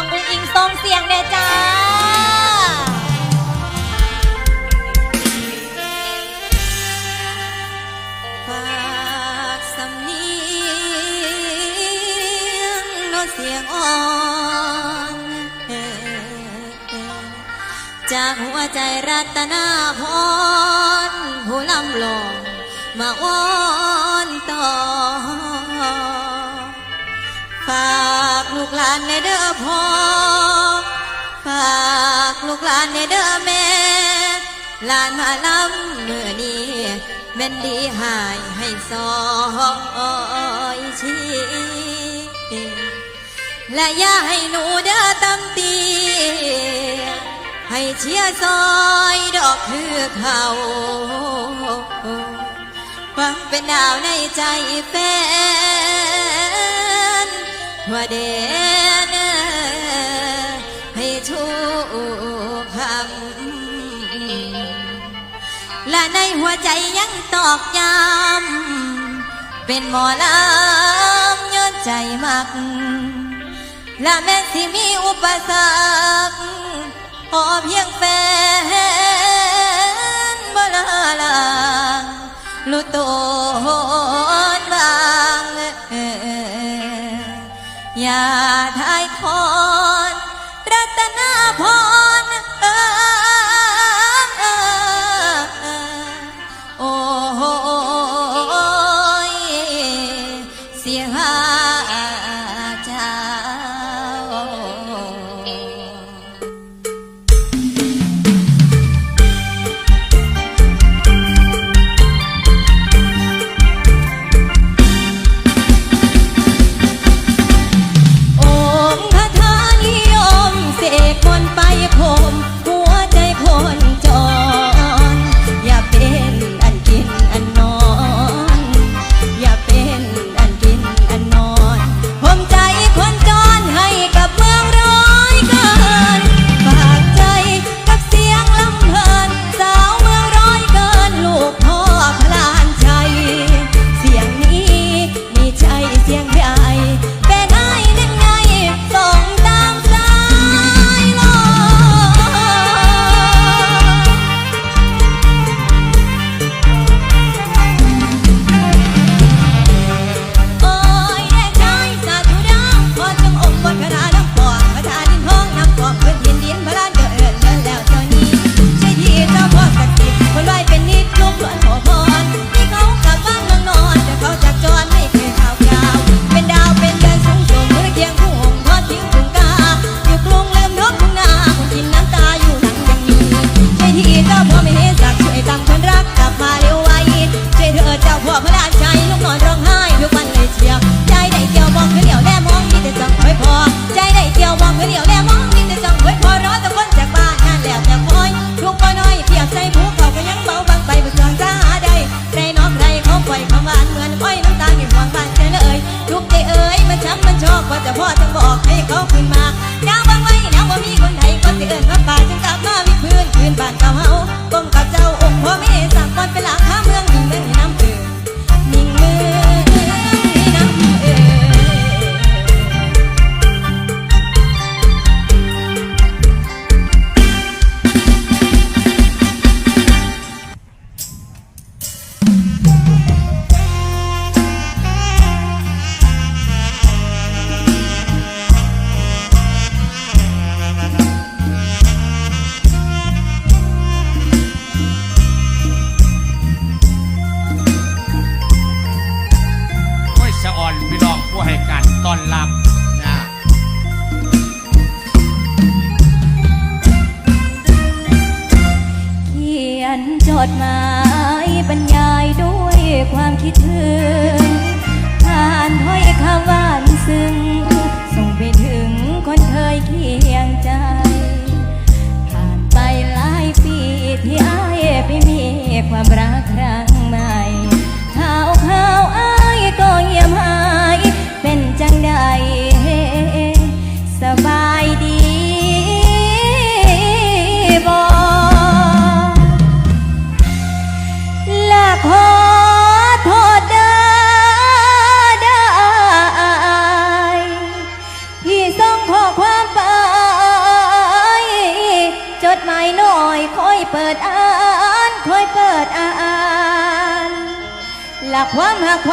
องอุ้งอิงทรงเสียงเนจ้า ฝากสำเนีงโนเสียงอ่อนเอ่จากหัวใจรัตนาพรผู้ลำลองมาอ้อนต่อ ฝากลูกหลานในเด้อพ่อฝากลูกหลานในเด้อแม่หลานมาล้ำเมื่อนี้แม่นดีหายให้ซอยชีและย่าให้หนูเด้อตั้ำตีให้เชียซอยดอกคือเขาฟังเป็นดาวในใจแฟน ว่าเดนให้ทุกคำและในหัวใจยังตอกย้ำเป็นหมอลำย้อนใจมัก และแม้ที่มีอุปสรรคขอเพียงแฟนบลาลังลุโต ทายพรรัตนาพร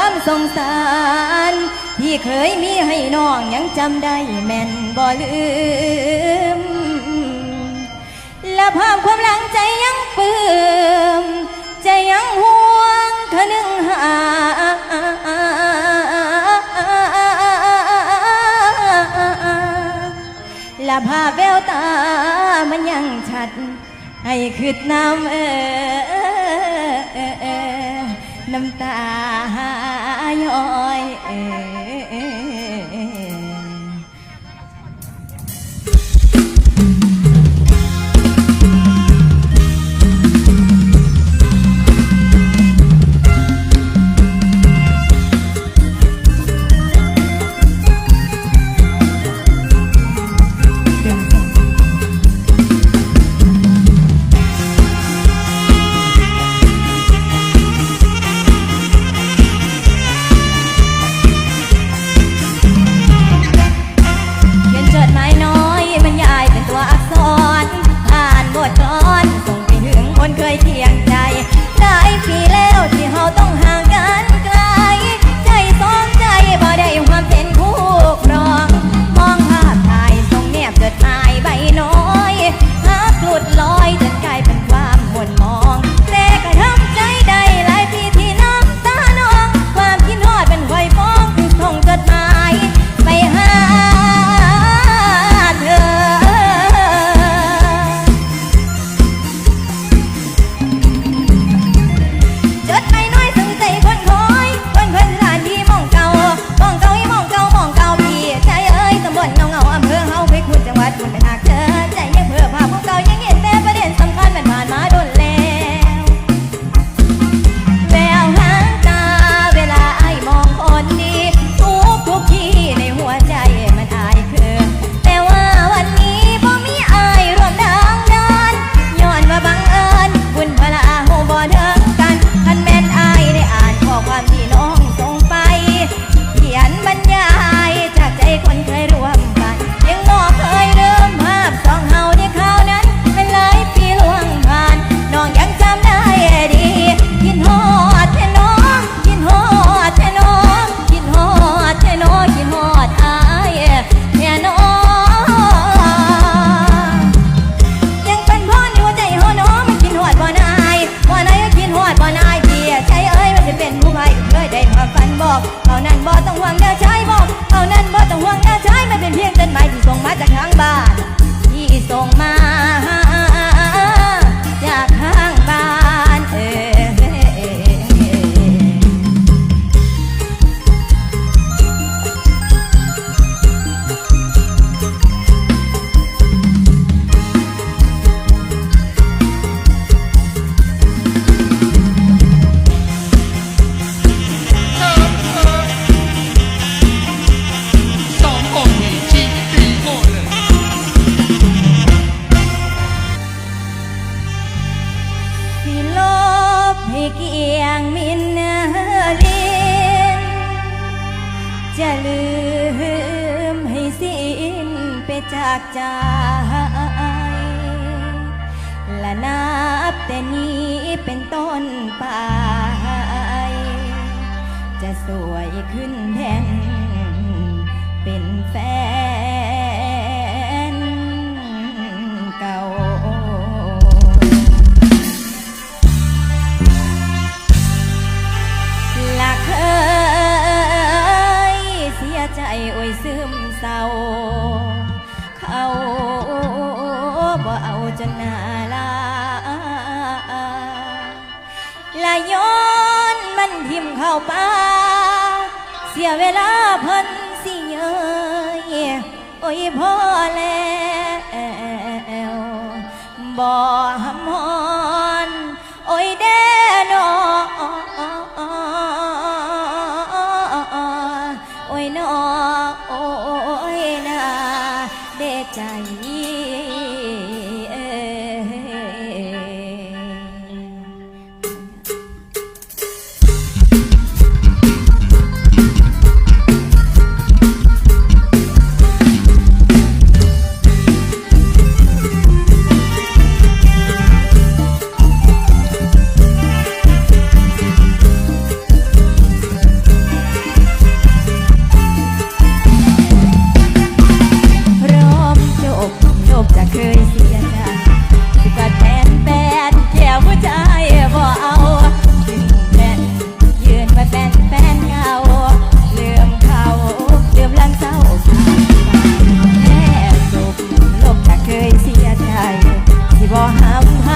ความสงสาร ที่เคยมีให้น้องยังจำได้แม่นบ่ลืม และภาพความหลังใจยังปื้มใจยังห่วงทะนึงหาและภาพแววตามันยังชัด ให้คืดน้ำเออ น้ำตาย้อยเอย จะสวยขึ้นแทน เป็นแฟนเก่าลักเคยเสียใจโอ้ยซึมเศร้า เขาบ่เอาจนหนาลาละยอ ทิมข้าวปลาเสียเวลาเพิ่นสิเยยโอ้ยพ่อแล้วบ่หำหอนโอ้ยเด้นอโอ้ยนอโอ้ยนาเด้ใจ บ่หัก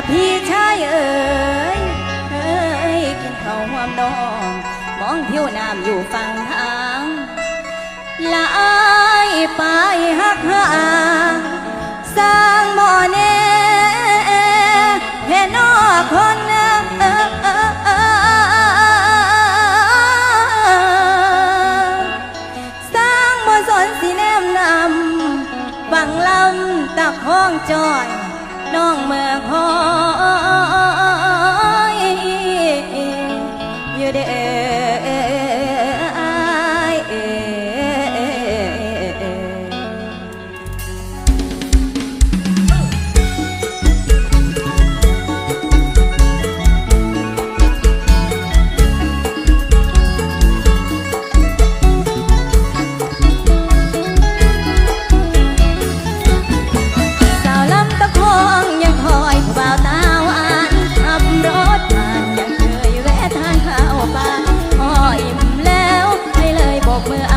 ละพี่ชายเอ๋ยเอ้ยกินข้าวหวมดอง มองผิวน้ำอยู่ฝั่งทางละอายไปหักหา บอกเมื่อ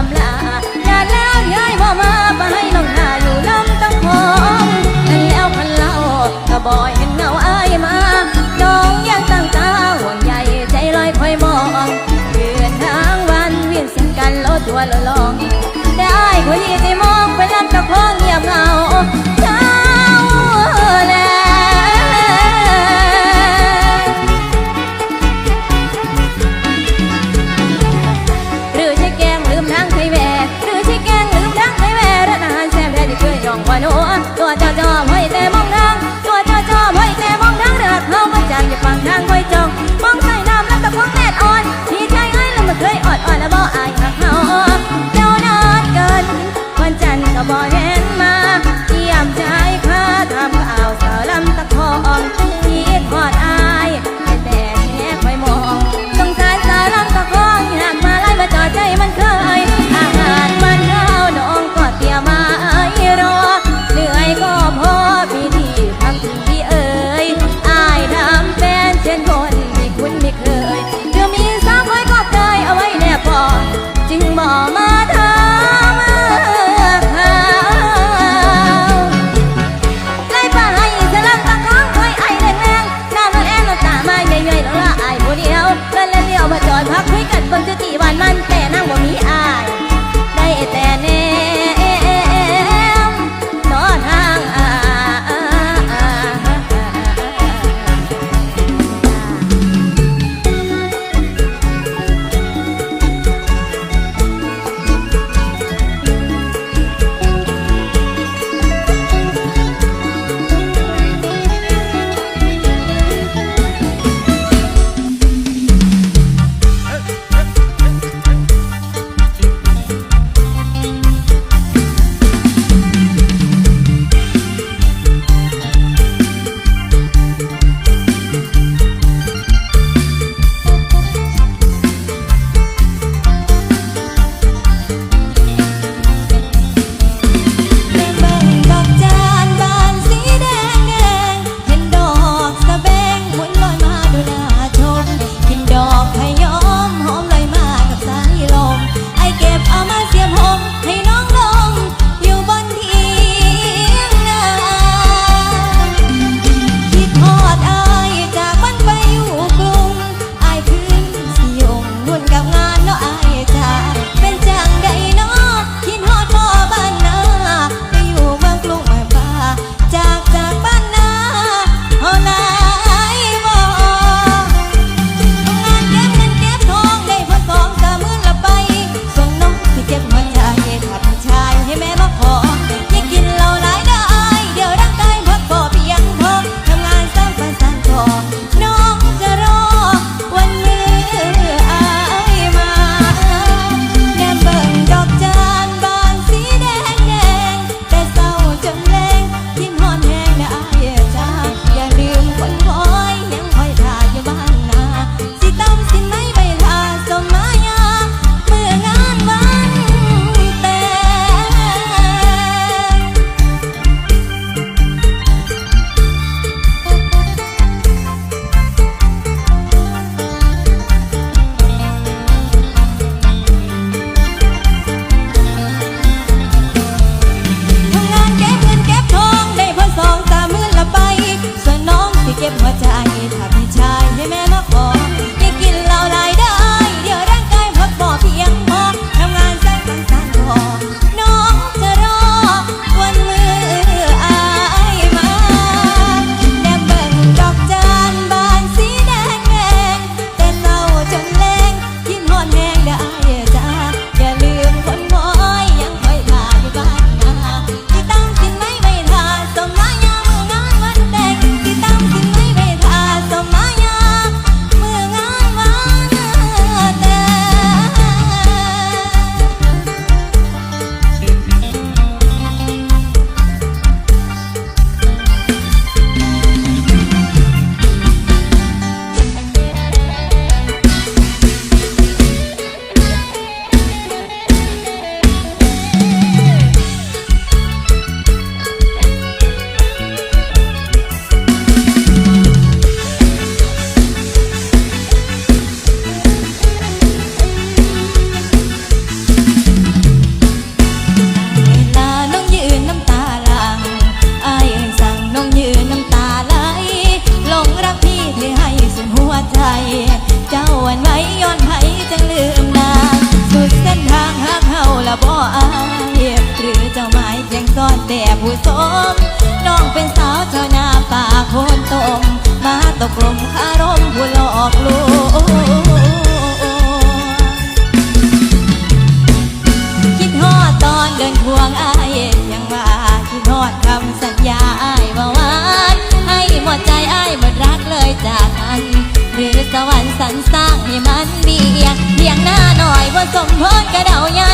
สมพรกระเดาใหญ่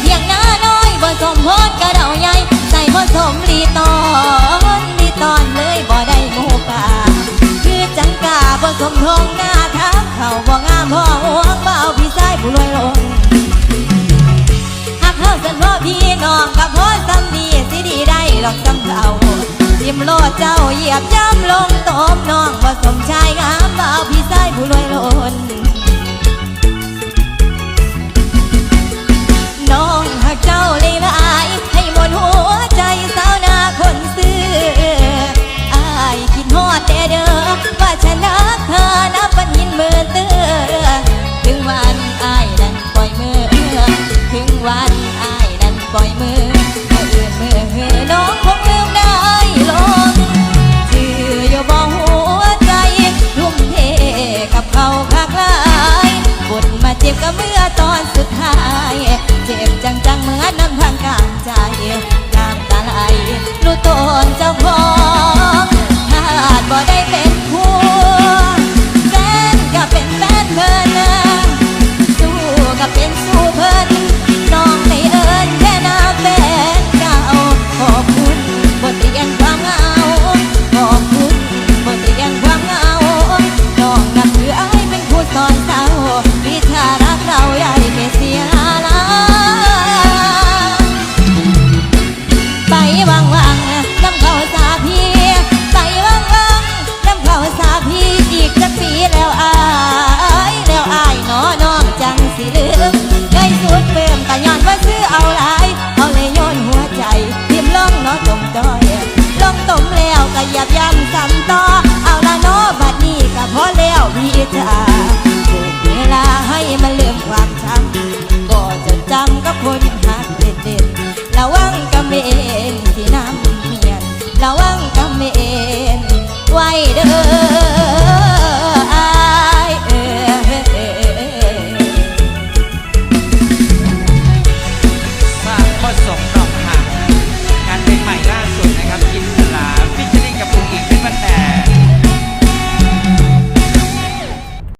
เพียงหน้าน้อยบ่สมพรกระเดาใหญ่ใส่บ่สมลีตอนลีตอนเลยบ่ได้หมูป่าคือจังกาบ่สมทงหน้าทับเขาบ่งามพ่อห่วเบาพี่ชายผู้รวยลงหากเฮาสันพ่อพี่น้องกับพ่อสำนีสิดีได้หรอกจำเขาทิมโลดเจ้าเหยียบย่ำลงตบน้องว่สมชายงามเอาพี่ชายผู้รวยล้น ลีละอายให้มนหัว